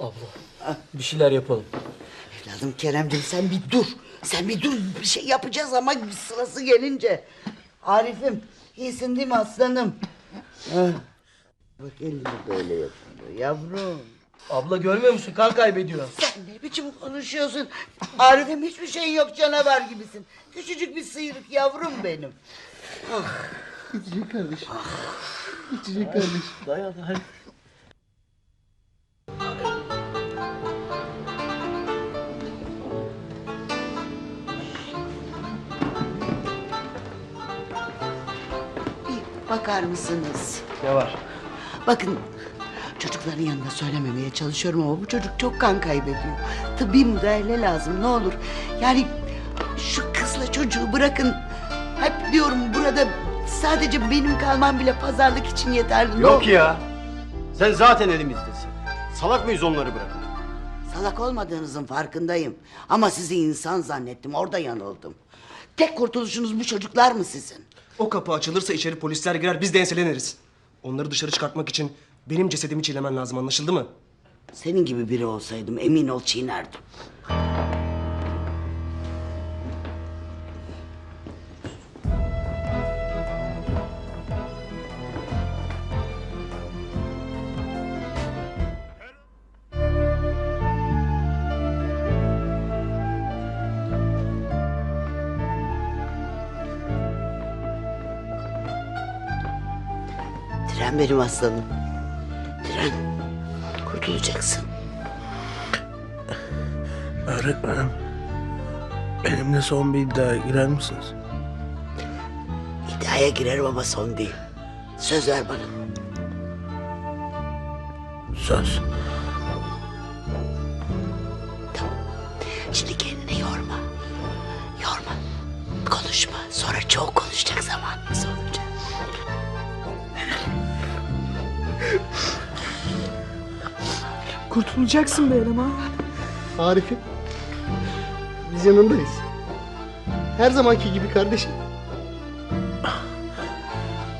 Abla bir şeyler yapalım. Evladım Keremciğim sen bir dur. Sen bir dur bir şey yapacağız ama sırası gelince. Arif'im iyisin değil mi aslanım? Ha. Bak elini böyle yapıyor yavrum. Abla görmüyor musun? Kan kaybediyor. Sen ne biçim konuşuyorsun? Arif'im hiçbir şey yok canavar gibisin. Küçücük bir sıyrık yavrum benim. İçecek kardeşim. İçecek kardeşim. Dayan hadi. Bakar mısınız? Ne var? Bakın çocukların yanında söylememeye çalışıyorum ama bu çocuk çok kan kaybediyor. Tıbbi müdahale lazım ne olur. Yani şu kızla çocuğu bırakın. Hep diyorum burada sadece benim kalmam bile pazarlık için yeterli. Ne Yok ya. Sen zaten elimizdesin. Salak mıyız onları bırakın? Salak olmadığınızın farkındayım. Ama sizi insan zannettim orada yanıldım. Tek kurtuluşunuz bu çocuklar mı sizin? O kapı açılırsa içeri polisler girer biz de enseleniriz. Onları dışarı çıkartmak için benim cesedimi çiğnemen lazım anlaşıldı mı? Senin gibi biri olsaydım emin ol çiğnerdim. Tren benim aslanım. Tren. Kurtulacaksın. Öğretmenim, benimle son bir iddiaya girer misiniz? İddiaya girerim ama son değil. Söz ver bana. Söz. Tamam. Şimdi kendini yorma. Yorma. Konuşma. Sonra çok konuşacak zamanımız olacak. Kurtulacaksın be eleman. Arif'im. Biz yanındayız. Her zamanki gibi kardeşim.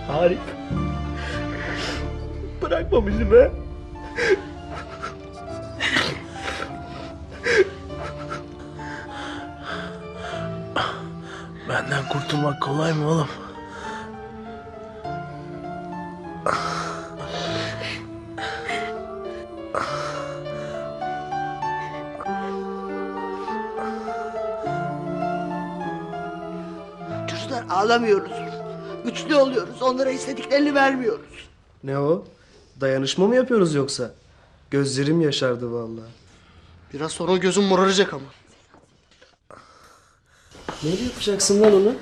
Arif. Bırakma bizi be. Benden kurtulmak kolay mı oğlum? Çocuklar ağlamıyoruz. Güçlü oluyoruz. Onlara istediklerini vermiyoruz. Ne o? Dayanışma mı yapıyoruz yoksa? Gözlerim yaşardı vallahi. Biraz sonra gözüm moraracak ama. Neyle yapacaksın lan onu?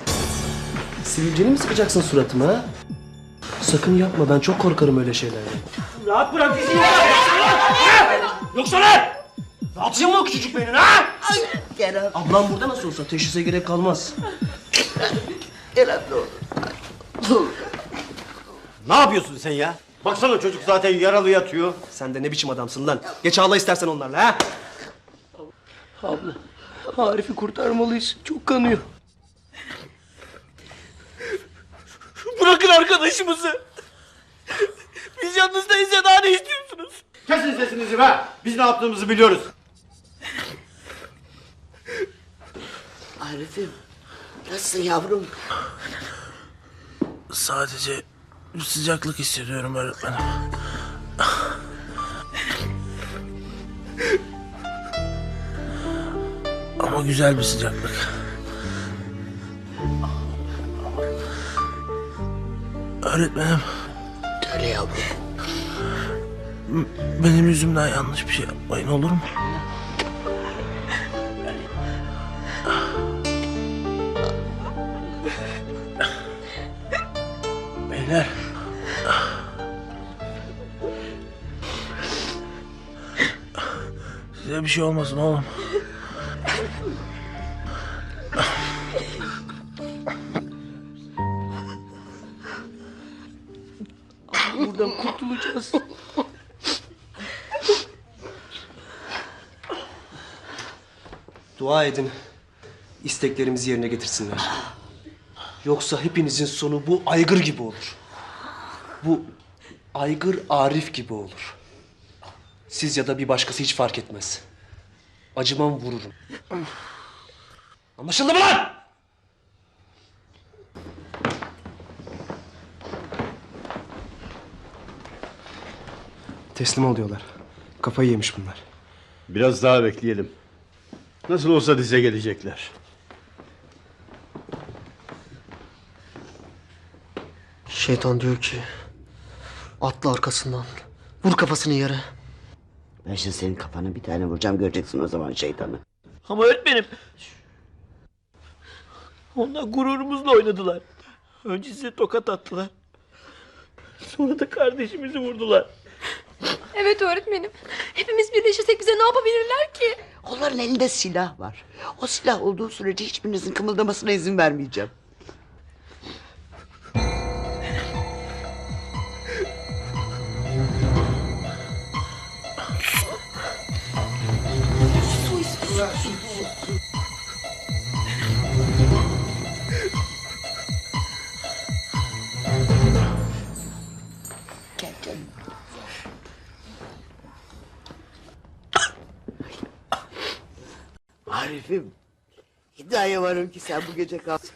Sivilceni mi sıkacaksın suratıma ha? Sakın yapma ben çok korkarım öyle şeylerden. Rahat bırak bizi ya! Yoksa ne? Dağıtacağım mı o küçücük beynini ha? Kerem. Ablam burada nasıl olsa teşhise gerek kalmaz. Kerem ne olur. Dur. Ne yapıyorsun sen ya? Baksana çocuk zaten yaralı yatıyor. Sen de ne biçim adamsın lan? Geç ağla istersen onlarla ha? Abla Arif'i kurtarmalıyız. Çok kanıyor. Bırakın arkadaşımızı. Biz yanınızdayız ya daha ne istiyorsunuz? Kesin sesinizi be! Biz ne yaptığımızı biliyoruz. Arif'im. Nasılsın yavrum? Sadece bir sıcaklık hissediyorum öğretmenim. Ama güzel bir sıcaklık. Öğretmenim, Söyle yavrum. benim yüzümden yanlış bir şey yapmayın olur mu? Size bir şey olmasın oğlum. Buradan kurtulacağız. Dua edin. isteklerimizi yerine getirsinler. Yoksa hepinizin sonu bu aygır gibi olur. Bu aygır Arif gibi olur. Siz ya da bir başkası hiç fark etmez. Acımam vururum. Anlaşıldı mı lan? Teslim oluyorlar. Kafayı yemiş bunlar. Biraz daha bekleyelim. Nasıl olsa dize gelecekler. Şeytan diyor ki atla arkasından. Vur kafasını yere. Ben şimdi senin kafana bir tane vuracağım göreceksin o zaman şeytanı. Ama öğretmenim. Onlar gururumuzla oynadılar. Önce size tokat attılar. Sonra da kardeşimizi vurdular. Evet öğretmenim. Hepimiz birleşirsek bize ne yapabilirler ki? Onların elinde silah var. O silah olduğu sürece hiçbirinizin kımıldamasına izin vermeyeceğim. Arif'im. İddiaya varım ki sen bu gece kalsın.